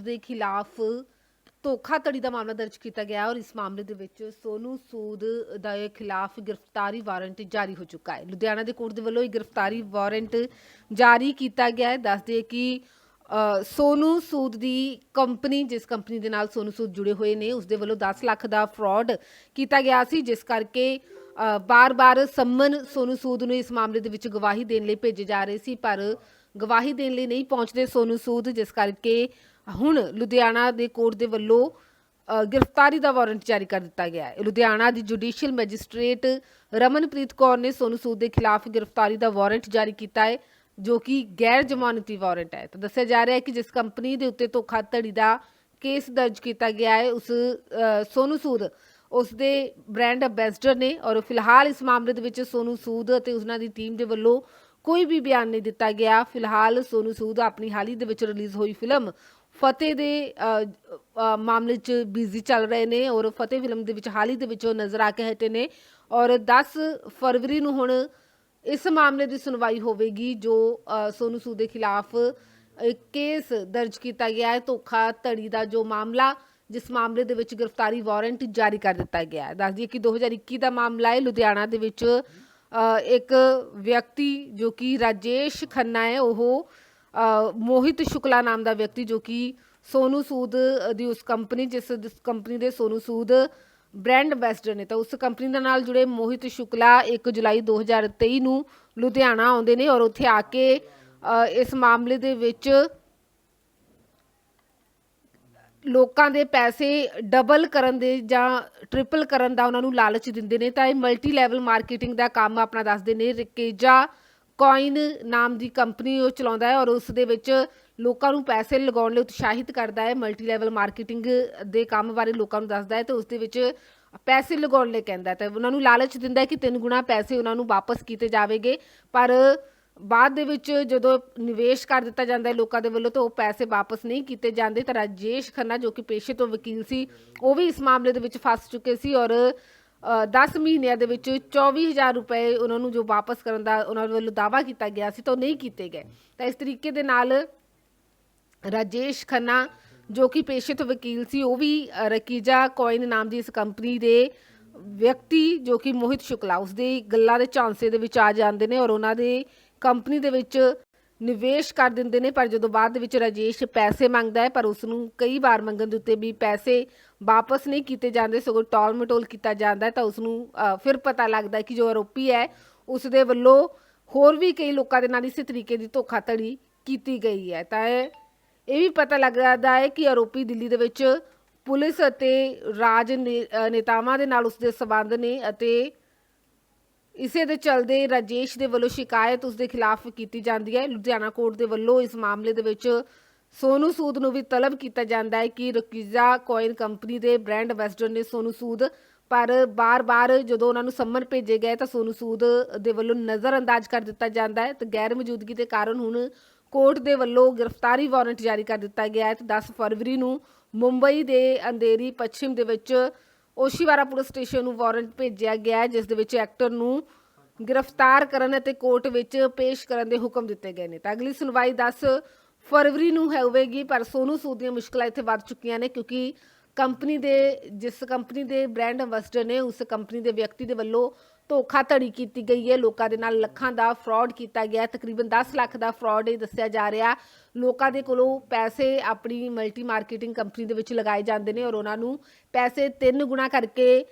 ਦੇ ਖਿਲਾਫ ਧੋਖਾਧੜੀ ਦਾ ਮਾਮਲਾ ਦਰਜ ਕੀਤਾ ਗਿਆ ਔਰ ਇਸ ਮਾਮਲੇ ਦੇ ਵਿੱਚ ਸੋਨੂ ਸੂਦ ਦੇ ਖਿਲਾਫ ਗ੍ਰਿਫਤਾਰੀ ਵਾਰੰਟ ਜਾਰੀ ਹੋ ਚੁੱਕਾ ਹੈ। ਲੁਧਿਆਣਾ ਦੇ ਕੋਰਟ ਦੇ ਵੱਲੋਂ ਇਹ ਗ੍ਰਿਫਤਾਰੀ ਵਾਰੰਟ ਜਾਰੀ ਕੀਤਾ ਗਿਆ ਹੈ। ਦੱਸਦੇ ਕਿ ਸੋਨੂ ਸੂਦ ਦੀ ਕੰਪਨੀ ਜਿਸ ਕੰਪਨੀ ਦੇ ਨਾਲ ਸੋਨੂ ਸੂਦ ਜੁੜੇ ਹੋਏ ਨੇ ਉਸ ਦੇ ਵੱਲੋਂ 10 ਲੱਖ ਦਾ ਫਰਾਡ ਕੀਤਾ ਗਿਆ ਸੀ ਜਿਸ ਕਰਕੇ ਅ, ਬਾਰ-ਬਾਰ ਸੰਮਨ ਸੋਨੂ ਸੂਦ ਨੂੰ ਇਸ ਮਾਮਲੇ ਦੇ ਵਿੱਚ ਗਵਾਹੀ ਦੇਣ ਲਈ ਭੇਜੇ ਜਾ ਰਹੇ ਸੀ ਪਰ ਗਵਾਹੀ ਦੇਣ ਲਈ ਨਹੀਂ ਪਹੁੰਚਦੇ ਸੋਨੂ ਸੂਦ ਜਿਸ ਕਰਕੇ ਹੁਣ ਲੁਧਿਆਣਾ ਦੇ ਕੋਰਟ ਦੇ ਵੱਲੋਂ ਗ੍ਰਿਫਤਾਰੀ ਦਾ ਵਾਰੰਟ ਜਾਰੀ ਕਰ ਦਿੱਤਾ ਗਿਆ ਹੈ। ਲੁਧਿਆਣਾ ਦੀ ਜੁਡੀਸ਼ੀਅਲ ਮੈਜਿਸਟ੍ਰੇਟ ਰਮਨਪ੍ਰੀਤ ਕੌਰ ਨੇ ਸੋਨੂ ਸੂਦ ਦੇ ਖਿਲਾਫ ਗ੍ਰਿਫਤਾਰੀ ਦਾ ਵਾਰੰਟ ਜਾਰੀ ਕੀਤਾ ਹੈ ਜੋ ਕਿ ਗੈਰ ਜ਼ਮਾਨਤੀ ਵਾਰੰਟ ਹੈ। ਤਾਂ ਦੱਸਿਆ ਜਾ ਰਿਹਾ ਹੈ ਕਿ ਜਿਸ ਕੰਪਨੀ ਦੇ ਉੱਤੇ ਧੋਖਾਧੜੀ ਦਾ ਕੇਸ ਦਰਜ ਕੀਤਾ ਗਿਆ ਹੈ ਉਸ ਅ, ਸੋਨੂ ਸੂਦ ਉਸ ਦੇ ਬ੍ਰਾਂਡ ਐਂਬੈਸਡਰ ਨੇ ਔਰ ਫਿਲਹਾਲ ਇਸ ਮਾਮਲੇ ਦੇ ਵਿੱਚ ਸੋਨੂ ਸੂਦ ਅਤੇ ਉਹਨਾਂ ਦੀ ਟੀਮ ਦੇ ਵੱਲੋਂ ਕੋਈ ਵੀ ਬਿਆਨ ਨਹੀਂ ਦਿੱਤਾ ਗਿਆ। ਫਿਲਹਾਲ ਸੋਨੂ ਸੂਦ ਆਪਣੀ ਹਾਲ ਹੀ ਦੇ ਵਿੱਚ ਰਿਲੀਜ਼ ਹੋਈ ਫਿਲਮ ਫਤਿਹ ਦੇ ਮਾਮਲੇ 'ਚ ਬਿਜ਼ੀ ਚੱਲ ਰਹੇ ਨੇ ਔਰ ਫਤਿਹ ਫਿਲਮ ਦੇ ਵਿੱਚ ਹਾਲ ਹੀ ਦੇ ਵਿੱਚ ਉਹ ਨਜ਼ਰ ਆ ਕੇ ਹਟੇ ਨੇ ਔਰ 10 ਫਰਵਰੀ ਨੂੰ ਹੁਣ ਇਸ ਮਾਮਲੇ ਦੀ ਸੁਣਵਾਈ ਹੋਵੇਗੀ ਜੋ ਅ, ਸੋਨੂ ਸੂਦ ਦੇ ਖਿਲਾਫ ਕੇਸ ਦਰਜ ਕੀਤਾ ਗਿਆ ਹੈ ਧੋਖਾ ਧੜੀ ਦਾ ਜੋ ਮਾਮਲਾ ਜਿਸ ਮਾਮਲੇ ਦੇ ਵਿੱਚ ਗ੍ਰਿਫਤਾਰੀ ਵਾਰੰਟ ਜਾਰੀ ਕਰ ਦਿੱਤਾ ਗਿਆ ਹੈ। ਦੱਸ ਦਈਏ ਕਿ 2021 ਦਾ ਮਾਮਲਾ ਹੈ ਲੁਧਿਆਣਾ ਦੇ ਵਿੱਚ ਇੱਕ ਵਿਅਕਤੀ ਜੋ ਕਿ ਰਾਜੇਸ਼ ਖੰਨਾ ਹੈ ਉਹ ਮੋਹਿਤ ਸ਼ੁਕਲਾ ਨਾਮ ਦਾ ਵਿਅਕਤੀ ਜੋ ਕਿ ਸੋਨੂ ਸੂਦ ਦੀ ਉਸ ਕੰਪਨੀ ਜਿਸ ਕੰਪਨੀ ਦੇ ਸੋਨੂ ਸੂਦ ਬ੍ਰਾਂਡ ਐਂਬੈਸਡਰ ਨੇ, ਤਾਂ ਉਸ ਕੰਪਨੀ ਦੇ ਨਾਲ ਜੁੜੇ ਮੋਹਿਤ ਸ਼ੁਕਲਾ 1 ਜੁਲਾਈ 2023 ਨੂੰ ਲੁਧਿਆਣਾ ਆਉਂਦੇ ਨੇ ਔਰ ਉੱਥੇ ਆ ਕੇ ਇਸ ਮਾਮਲੇ ਦੇ ਵਿੱਚ ਲੋਕਾਂ ਦੇ ਪੈਸੇ ਡਬਲ ਕਰਨ ਦੇ ਜਾਂ ਟ੍ਰਿਪਲ ਕਰਨ ਦਾ ਉਹਨਾਂ ਨੂੰ ਲਾਲਚ ਦਿੰਦੇ ਨੇ, ਤਾਂ ਇਹ ਮਲਟੀ ਲੈਵਲ ਮਾਰਕੀਟਿੰਗ ਦਾ ਕੰਮ ਆਪਣਾ ਦੱਸਦੇ ਨੇ, ਰਿਕੇਜਾ ਕੋਇਨ ਨਾਮ ਦੀ ਕੰਪਨੀ ਉਹ ਚਲਾਉਂਦਾ ਹੈ ਔਰ ਉਸ ਦੇ ਵਿੱਚ ਲੋਕਾਂ ਨੂੰ ਪੈਸੇ ਲਗਾਉਣ ਲਈ ਉਤਸ਼ਾਹਿਤ ਕਰਦਾ ਹੈ ਮਲਟੀ ਲੈਵਲ ਮਾਰਕੀਟਿੰਗ ਦੇ ਕੰਮ ਬਾਰੇ ਲੋਕਾਂ ਨੂੰ ਦੱਸਦਾ ਹੈ ਤੇ ਉਸ ਦੇ ਵਿੱਚ ਪੈਸੇ ਲਗਾਉਣ ਲਈ ਕਹਿੰਦਾ ਹੈ। ਤੇ ਉਹਨਾਂ ਨੂੰ ਲਾਲਚ ਦਿੰਦਾ ਹੈ ਕਿ ਤਿੰਨ ਗੁਣਾ ਪੈਸੇ ਉਹਨਾਂ ਨੂੰ ਵਾਪਸ ਕੀਤੇ ਜਾਵੇਗੇ, ਪਰ ਬਾਅਦ ਦੇ ਵਿੱਚ ਜਦੋਂ ਨਿਵੇਸ਼ ਕਰ ਦਿੱਤਾ ਜਾਂਦਾ ਹੈ ਲੋਕਾਂ ਦੇ ਵੱਲੋਂ ਤਾਂ ਉਹ ਪੈਸੇ ਵਾਪਸ ਨਹੀਂ ਕੀਤੇ ਜਾਂਦੇ। ਤਾਂ ਰਾਜੇਸ਼ ਖੰਨਾ ਜੋ ਕਿ ਪੇਸ਼ੇ ਤੋਂ ਵਕੀਲ ਸੀ, ਉਹ ਵੀ ਇਸ ਮਾਮਲੇ ਦੇ ਵਿੱਚ ਫਸ ਚੁੱਕੇ ਸੀ ਔਰ 10 ਮਹੀਨਿਆਂ ਦੇ ਵਿੱਚ 24000 ਰੁਪਏ ਉਹਨਾਂ ਨੂੰ ਜੋ ਵਾਪਸ ਕਰਨ ਦਾ ਉਹਨਾਂ ਵੱਲੋਂ ਦਾਵਾ ਕੀਤਾ ਗਿਆ ਸੀ ਤਾਂ ਉਹ ਨਹੀਂ ਕੀਤੇ ਗਏ। ਤਾਂ ਇਸ ਤਰੀਕੇ ਦੇ ਨਾਲ ਰਾਜੇਸ਼ ਖੰਨਾ ਜੋ ਕਿ ਪੇਸ਼ੇ ਤੋਂ ਵਕੀਲ ਸੀ, ਉਹ ਵੀ ਰਕੀਜਾ ਕੋਇਨ ਨਾਮ ਦੀ ਇਸ ਕੰਪਨੀ ਦੇ ਵਿਅਕਤੀ ਜੋ ਕਿ ਮੋਹਿਤ ਸ਼ੁਕਲਾ ਉਸ ਦੇ ਗੱਲਾਂ ਦੇ ਝਾਂਸੇ ਦੇ ਵਿੱਚ ਆ ਜਾਂਦੇ ਨੇ ਔਰ ਉਹਨਾਂ ਦੇ ਕੰਪਨੀ ਦੇ ਵਿੱਚ ਨਿਵੇਸ਼ ਕਰ ਦਿੰਦੇ ਨੇ, ਪਰ ਜਦੋਂ ਬਾਅਦ ਦੇ ਵਿੱਚ ਰਾਜੇਸ਼ ਪੈਸੇ ਮੰਗਦਾ ਹੈ, ਪਰ ਉਸ ਨੂੰ ਕਈ ਵਾਰ ਮੰਗਣ ਦੇ ਉੱਤੇ ਵੀ ਪੈਸੇ ਵਾਪਸ ਨਹੀਂ ਕੀਤੇ ਜਾਂਦੇ, ਸਗੋਂ ਟਾਲ ਮਟੋਲ ਕੀਤਾ ਜਾਂਦਾ ਤਾਂ ਉਸ ਨੂੰ ਫਿਰ ਪਤਾ ਲੱਗਦਾ ਕਿ ਜੋ ਆਰੋਪੀ ਹੈ ਉਸ ਦੇ ਵੱਲੋਂ ਹੋਰ ਵੀ ਕਈ ਲੋਕਾਂ ਦੇ ਨਾਲ ਇਸੇ ਤਰੀਕੇ ਦੀ ਧੋਖਾਧੜੀ ਕੀਤੀ ਗਈ ਹੈ। ਤਾਂ ਇਹ ਵੀ ਪਤਾ ਲੱਗਦਾ ਹੈ ਕਿ ਆਰੋਪੀ ਦਿੱਲੀ ਦੇ ਵਿੱਚ ਪੁਲਿਸ ਅਤੇ ਰਾਜ ਨੇਤਾਵਾਂ ਦੇ ਨਾਲ ਉਸਦੇ ਸਬੰਧ ਨੇ ਅਤੇ ਇਸੇ ਦੇ ਚਲਦੇ ਰਾਜੇਸ਼ ਦੇ ਵੱਲੋਂ ਸ਼ਿਕਾਇਤ ਉਸ ਦੇ ਖਿਲਾਫ ਕੀਤੀ ਜਾਂਦੀ ਹੈ। ਲੁਧਿਆਣਾ ਕੋਰਟ ਦੇ ਵੱਲੋਂ ਇਸ ਮਾਮਲੇ ਦੇ ਵਿੱਚ ਸੋਨੂ ਸੂਦ ਨੂੰ ਵੀ ਤਲਬ ਕੀਤਾ ਜਾਂਦਾ ਹੈ ਕਿ ਰਕੀਜ਼ਾ ਕੋਇਨ ਕੰਪਨੀ ਦੇ ਬ੍ਰਾਂਡ ਐਂਬੈਸਡਰ ਨੇ ਸੋਨੂ ਸੂਦ ਪਰ ਬਾਰ-ਬਾਰ ਜਦੋਂ ਉਹਨਾਂ ਨੂੰ ਸੰਮਨ ਭੇਜੇ ਗਏ ਤਾਂ ਸੋਨੂ ਸੂਦ ਦੇ ਵੱਲੋਂ ਨਜ਼ਰਅੰਦਾਜ਼ ਕਰ ਦਿੱਤਾ ਜਾਂਦਾ ਹੈ ਤੇ ਗੈਰ ਮੌਜੂਦਗੀ ਦੇ ਕਾਰਨ ਹੁਣ ਕੋਰਟ ਦੇ ਵੱਲੋਂ ਗ੍ਰਿਫਤਾਰੀ ਵਾਰੰਟ ਜਾਰੀ ਕਰ ਦਿੱਤਾ ਗਿਆ ਹੈ ਤੇ 10 ਫਰਵਰੀ ਨੂੰ ਮੁੰਬਈ ਦੇ ਅੰਧੇਰੀ ਪੱਛਮ ਦੇ ਵਿੱਚ ਓਸ਼ੀਵਾਰਾ ਪੁਲਿਸ ਸਟੇਸ਼ਨ ਨੂੰ ਵਾਰੰਟ ਭੇਜਿਆ ਗਿਆ ਹੈ, ਜਿਸ ਦੇ ਵਿੱਚ ਐਕਟਰ ਨੂੰ ਗ੍ਰਿਫਤਾਰ ਕਰਨ ਅਤੇ ਕੋਰਟ ਵਿੱਚ ਪੇਸ਼ ਕਰਨ ਦੇ ਹੁਕਮ ਦਿੱਤੇ ਗਏ ਨੇ। ਤਾਂ ਅਗਲੀ ਸੁਣਵਾਈ 10 ਫਰਵਰੀ ਨੂੰ ਹੈ ਹੋਵੇਗੀ, ਪਰ ਸੋਨੂ ਸੂਦ ਦੀਆਂ ਮੁਸ਼ਕਲਾਂ ਇੱਥੇ ਵੱਧ ਚੁੱਕੀਆਂ ਨੇ, ਕਿਉਂਕਿ ਕੰਪਨੀ ਦੇ, ਜਿਸ ਕੰਪਨੀ ਦੇ ਬ੍ਰਾਂਡ ਐਂਬੈਸਡਰ ਨੇ, ਉਸ ਕੰਪਨੀ ਦੇ ਵਿਅਕਤੀ ਦੇ ਵੱਲੋਂ ਧੋਖਾਧੜੀ ਕੀਤੀ ਗਈ ਹੈ। ਲੋਕਾਂ ਦੇ ਨਾਲ ਲੱਖਾਂ ਦਾ ਫਰਾਡ ਕੀਤਾ ਗਿਆ। ਤਕਰੀਬਨ 10 ਲੱਖ ਦਾ ਫਰਾਡ ਇਹ ਦੱਸਿਆ ਜਾ ਰਿਹਾ। ਲੋਕਾਂ ਦੇ ਕੋਲੋਂ ਪੈਸੇ ਆਪਣੀ ਮਲਟੀ ਮਾਰਕੀਟਿੰਗ ਕੰਪਨੀ ਦੇ ਵਿੱਚ ਲਗਾਏ ਜਾਂਦੇ ਨੇ ਔਰ ਉਹਨਾਂ ਨੂੰ ਪੈਸੇ ਤਿੰਨ ਗੁਣਾ ਕਰਕੇ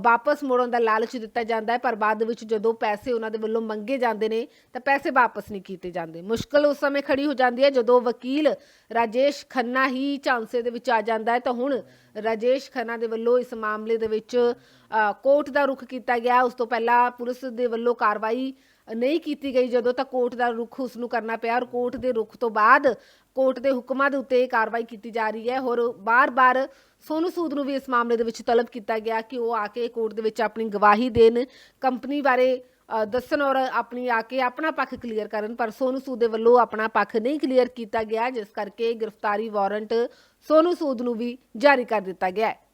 ਵਾਪਸ ਮੋੜਨ ਦਾ ਲਾਲਚ ਦਿੱਤਾ ਜਾਂਦਾ ਹੈ। ਪਰ ਬਾਅਦ ਵਿੱਚ ਜਦੋਂ ਪੈਸੇ ਉਹਨਾਂ ਦੇ ਵੱਲੋਂ ਮੰਗੇ ਜਾਂਦੇ ਨੇ, ਤਾਂ ਪੈਸੇ ਵਾਪਸ ਨਹੀਂ ਕੀਤੇ ਜਾਂਦੇ। ਮੁਸ਼ਕਲ ਉਸ ਸਮੇਂ ਖੜੀ ਹੋ ਜਾਂਦੀ ਹੈ ਜਦੋਂ ਵਕੀਲ ਰਾਜੇਸ਼ ਖੰਨਾ ਹੀ ਝਾਂਸੇ ਦੇ ਵਿੱਚ ਆ ਜਾਂਦਾ ਹੈ। ਤਾਂ ਹੁਣ ਰਾਜੇਸ਼ ਖੰਨਾ ਦੇ ਵੱਲੋਂ ਇਸ ਮਾਮਲੇ ਦੇ ਵਿੱਚ ਕੋਰਟ ਦਾ ਰੁਖ ਕੀਤਾ ਗਿਆ। ਉਸ ਤੋਂ ਪਹਿਲਾਂ ਪੁਲਿਸ ਦੇ ਵੱਲੋਂ ਕਾਰਵਾਈ ਨਹੀਂ ਕੀਤੀ ਗਈ। ਜਦੋਂ ਤੱਕ ਕੋਰਟ ਦਾ ਰੁਖ ਉਸ ਨੂੰ ਕਰਨਾ ਪਿਆ ਔਰ ਕੋਰਟ ਦੇ ਰੁਖ ਤੋਂ ਬਾਅਦ ਕੋਰਟ ਦੇ ਹੁਕਮਾਂ ਦੇ ਉੱਤੇ ਕਾਰਵਾਈ ਕੀਤੀ ਜਾ ਰਹੀ ਹੈ ਹੋਰ ਬਾਰ-ਬਾਰ ਸੋਨੂ ਸੂਦ ਨੂੰ ਵੀ ਇਸ ਮਾਮਲੇ ਦੇ ਵਿੱਚ ਤਲਬ ਕੀਤਾ ਗਿਆ ਕਿ ਉਹ ਆ ਕੇ ਕੋਰਟ ਦੇ ਵਿੱਚ ਆਪਣੀ ਗਵਾਹੀ ਦੇਣ। ਕੰਪਨੀ ਬਾਰੇ ਦੱਸਣ ਔਰ ਆਪਣੀ ਆ ਕੇ ਆਪਣਾ ਪੱਖ ਕਲੀਅਰ ਕਰਨ, ਪਰ ਸੋਨੂ ਸੂਦ ਦੇ ਵੱਲੋਂ ਆਪਣਾ ਪੱਖ ਨਹੀਂ ਕਲੀਅਰ ਕੀਤਾ ਗਿਆ, ਜਿਸ ਕਰਕੇ ਗ੍ਰਿਫਤਾਰੀ ਵਾਰੰਟ ਸੋਨੂ ਸੂਦ ਨੂੰ ਵੀ ਜਾਰੀ ਕਰ ਦਿੱਤਾ ਗਿਆ ਹੈ।